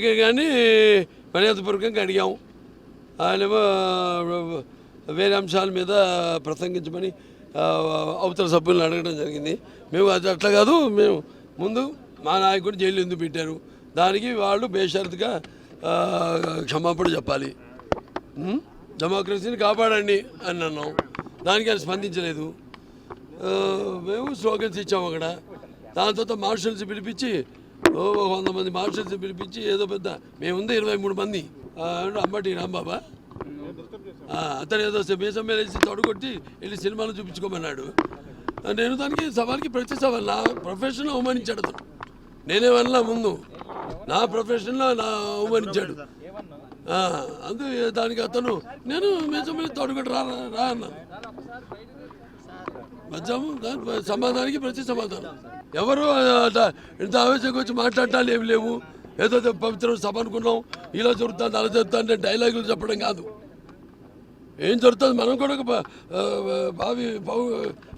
కానీ మర్యాదపూర్వకంగా అడిగాము ఆయనేమో వేరే అంశాల మీద ప్రసంగించమని అవతల సభ్యులను అడగడం జరిగింది. మేము అది అట్లా కాదు మేము ముందు మా నాయకుడు జైలు ఎందుకు పెట్టారు? దానికి వాళ్ళు బేషరతుగా క్షమాపణ చెప్పాలి. డెమోక్రసీని కాపాడండి అని అన్నాం. దానికి ఆయన స్పందించలేదు. మేము స్లోగన్స్ ఇచ్చాము అక్కడ. దాని తర్వాత మార్షల్స్ పిలిపించి వంద మంది మార్షల్స్ పిలిపించి ఏదో పెద్ద మేముంది ఇరవై మూడు మంది. అంబటి రాంబాబా? అతను ఏదో మీసం మీద వేసి తొడగొట్టి వెళ్ళి సినిమాలు చూపించుకోమన్నాడు. నేను దానికి సవాల్కి ప్రతి సవాల్ నా ప్రొఫెషన్ అవమానించాడు అతను. నేనేమన్నా ముందు. నా ప్రొఫెషన్లో నా అవమానించాడు. అందు దానికి అతను నేను మీసం మీద తొడగొట్టి రా రా అన్నాను. మధ్యాహ్నం దాని సమాధానానికి ప్రతి సమాధానం. ఎవరు ఇంత ఆవేశంగా వచ్చి మాట్లాడటాలు ఏమి లేవు. ఏదో పవిత్ర సభ అనుకున్నాం ఇలా జరుగుతుంది అలా జరుగుతుంది అంటే డైలాగులు చెప్పడం కాదు. ఏం జరుగుతుంది? మనం కూడా ఒక బావి భావి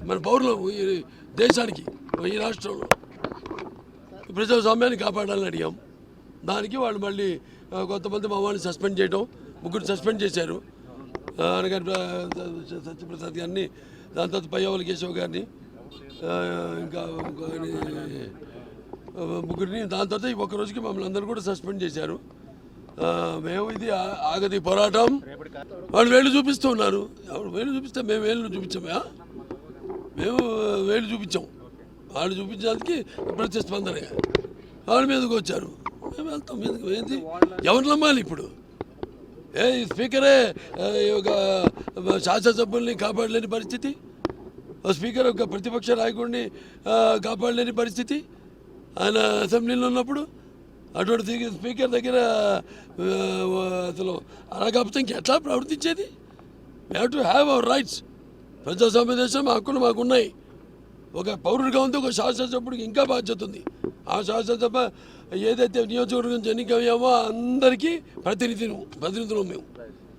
మన పౌరులం ఈ దేశానికి ఈ రాష్ట్రంలో. ప్రజాస్వామ్యాన్ని కాపాడాలని అడిగాం. దానికి వాళ్ళు మళ్ళీ కొంతమంది మా వాళ్ళని సస్పెండ్ చేయడం ముగ్గురు సస్పెండ్ చేశారు. ఆ, సత్యప్రసాద్ గారిని దాని తర్వాత పయ్యవల కేశవ్ గారిని ఇంకా ముగ్గురిని. దాని తర్వాత ఒక రోజుకి మమ్మల్ని అందరూ కూడా సస్పెండ్ చేశారు. మేము ఇది ఆ- ఆగది పోరాటం. వాళ్ళు వేళ్ళు చూపిస్తూ ఉన్నారు. వేళ్ళు వేలు చూపిస్తే మేము వేలు చూపించామా? మేము వేలు చూపించాం. వాళ్ళు చూపించడానికి ప్రతిస్పందన వాళ్ళ మీదకి వచ్చారు. మేము వెళ్తాం. మీదకి ఏంది? ఎవరు నమ్మాలి ఇప్పుడు? ఏ ఈ స్పీకరే ఈ ఒక శాసనసభ్యుల్ని కాపాడలేని పరిస్థితి? స్పీకర్ ఒక ప్రతిపక్ష నాయకుడిని కాపాడలేని పరిస్థితి? ఆయన అసెంబ్లీలో ఉన్నప్పుడు అటువంటి స్పీకర్ దగ్గర అసలు అలా కాకపోతే ఇంకెట్లా ప్రవర్తించేది have to have our rights ప్రజాస్వామ్య దేశం మా హక్కులు మాకున్నాయి. ఒక పౌరుడిగా ఉంది ఒక శాసనసభ్యుడికి ఇంకా బాధ్యత ఉంది. ఆ శాసనసభ ఏదైతే నియోజకవర్గం ఎన్నికయ్యామో అందరికీ ప్రతినిధులు ప్రతినిధులు మేము.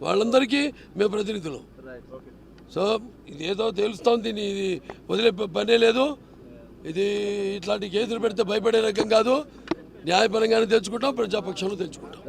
వాళ్ళందరికీ మేము ప్రతినిధులు. సో ఇది ఏదో తెలుస్తాం దీన్ని ఇది వదిలే పనే లేదు. ఇది ఇట్లాంటి కేసులు పెడితే భయపడే రకం కాదు. న్యాయపరంగానే తెచ్చుకుంటాం ప్రజాపక్షంలో తెచ్చుకుంటాం.